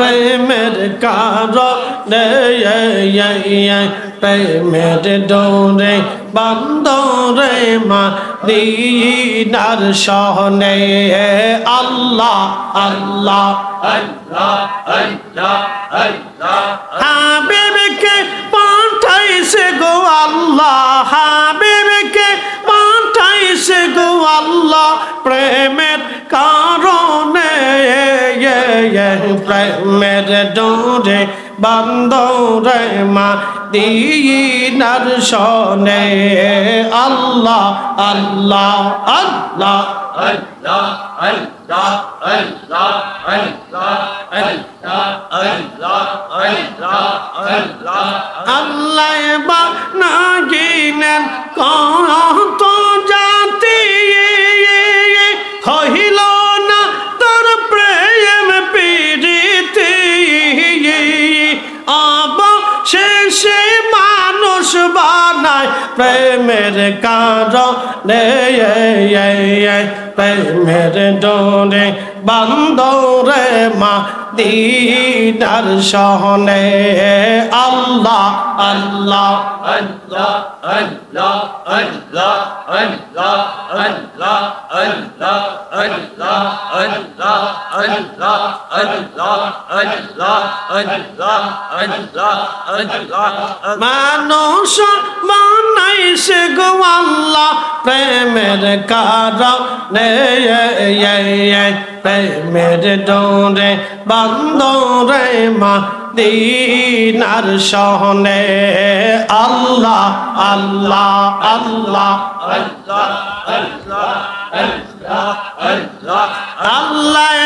প্রেমের কারণে প্রেমের ডোরে বান্দরে মা দিনার সহনে আল্লাহ আল্লাহ, হাবিবকে পাঠাইছে গো আল্লাহ, হাবিবকে পাঠাইছে গো আল্লাহ, প্রেমের কারণে। প্রেমের ডোরে বান্দরে মা দিনার সনে আল্লাহ আল্লাহ আল্লাহ আল্লাহ অবশেষে মানুষ বানায় প্রেমের কারণে। প্রেমের ডোরে বান্দরে মা দিনার সহনে আল্লাহ আল্লাহ মানুষ বানাইছে গো আল্লাহ প্রেমের কারণে প্রেমের ডোরে বান্দরে মা দিনার সহনে আল্লাহ আল্লাহ আল্লাহ আল্লাহ বা না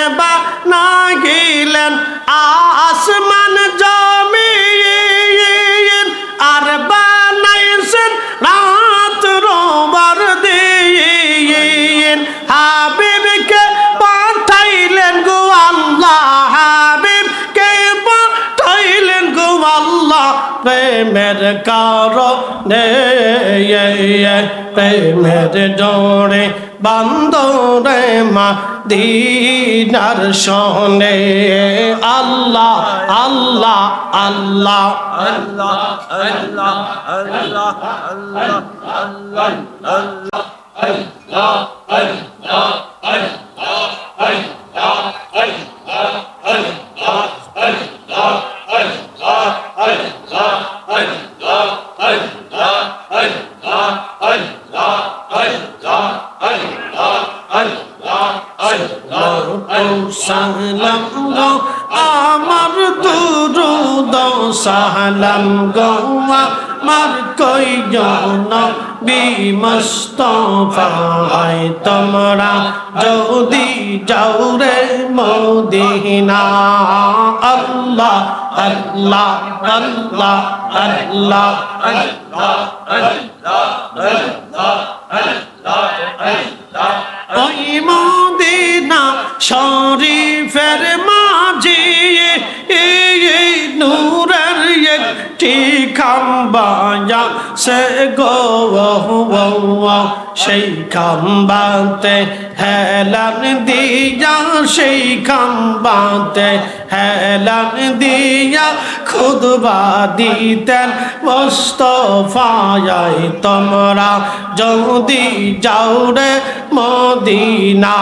প্রেমের কারণে প্রেমের ডোরে বান্দরে মা দিনার সনে আল্লাহ আল্লাহ আল্লাহ। সালাম আমার দুরুদ সালাম গো আমার কইজন বিমস্তফাই তোমরা যদি যাও রে মদিনা আল্লাহ আল্লাহ আল্লাহ আল্লাহ আল্লাহ আল্লাহ ওই মদিনা শরীফের একটি খাম্বায়া সে গো সেই খাম্বাতে হেলান দিয়া, সেই খাম্বাতে হেলান দিয়া, খুদবা দিতেন মোস্তফায়, তোমরা যদি যাও রে মদিনা।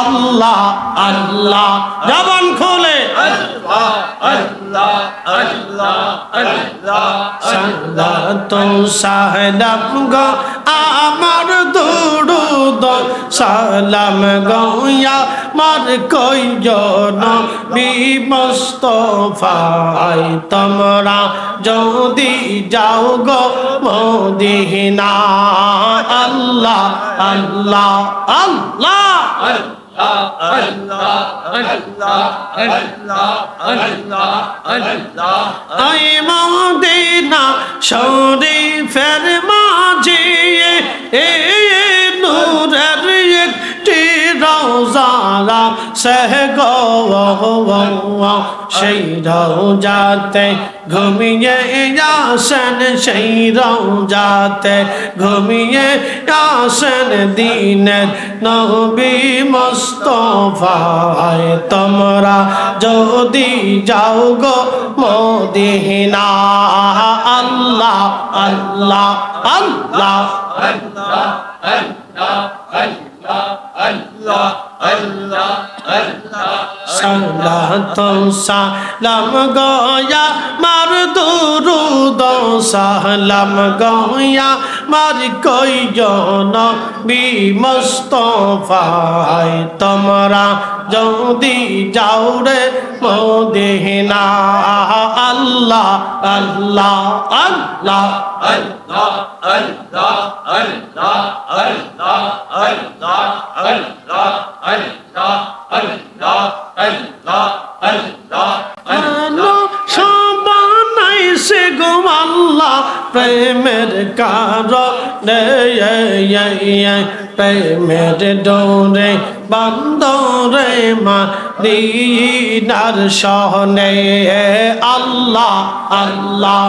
আল্লাহ আল্লাহ, জবান খোলে। সালাম গো আমার দুরুদ সালাম গয়া মার কইজন বিমস্তফাই তোমরা যদি যাও গো মদিনা আল্লাহ আল্লাহ আল্লাহ আই মদিনা শরীফের মাঝে এ নূরের একটি রওজারা সে গো সেই রোজাতে ঘুমিয়ে আসেন, সেই রোজাতে ঘুমিয়ে আসেন দিনের নবী মোস্তফায়। তোমরা যদি যাও গো মদিনা, আল্লাহ আল্লাহ আল্লাহ সালাত সালাম গয়া মার দুরুদ সালাম গয়া মার কইজন বি মুস্তফায় তোমরা যদি যাও রে মদিনা আল্লাহ আল্লাহ আল্লাহ আলো সবানাইছে গো আল্লাহ প্রেমের কারণে প্রেমের ডোরে বান্দরে মা দিনার সহনে আল্লাহ আল্লাহ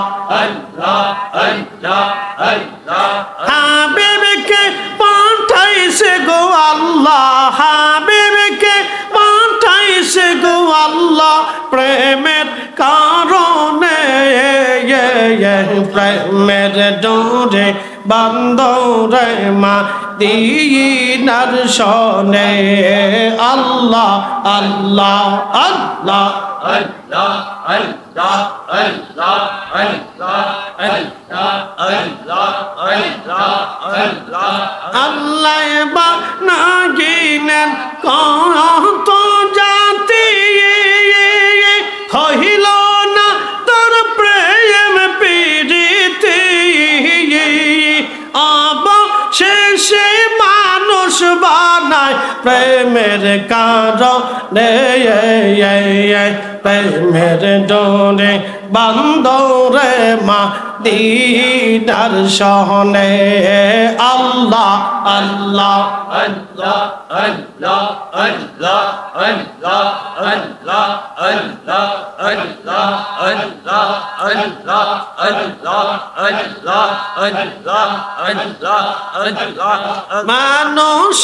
হাবিবকে পাঠাইছে গো আল্লাহ, হাবিবকে পাঠাইছে গো আল্লাহ। কারণে প্রেমের ডোরে বান্দরে মা দিনার সনে আল্লাহ আল্লাহ আল্লাহ আল্লাহ বা না গিনেন কত প্রেমের কারণে প্রেমের ডোরে বান্দরে মা দিনার সহনে আল্লাহ আল্লাহ মানুষ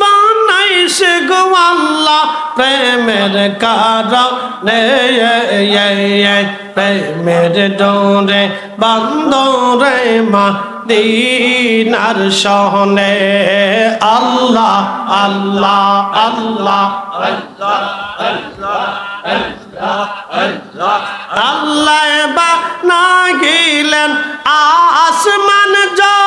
বানাইছে গো আল্লাহ প্রেমের কারণে প্রেমের ডোরে বান্দরে মা দিনার সহনে আল্লাহ আল্লাহ আল্লাহ আল্লাহ আল্লাহ বা না গেলেন আসমান জমিন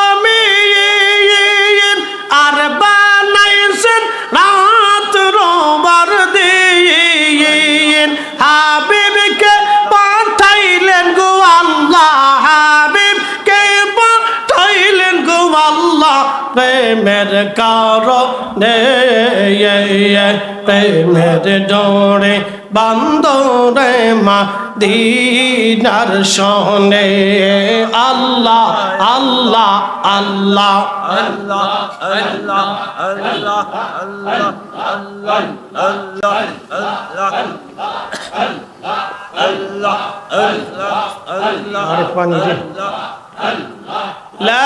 আল্লাহ প্রেমের কারণে প্রেমের ডোরে বান্দরে মা দিনার সনে আল্লাহ আল্লাহ আল্লাহ আরে পানি দে। লা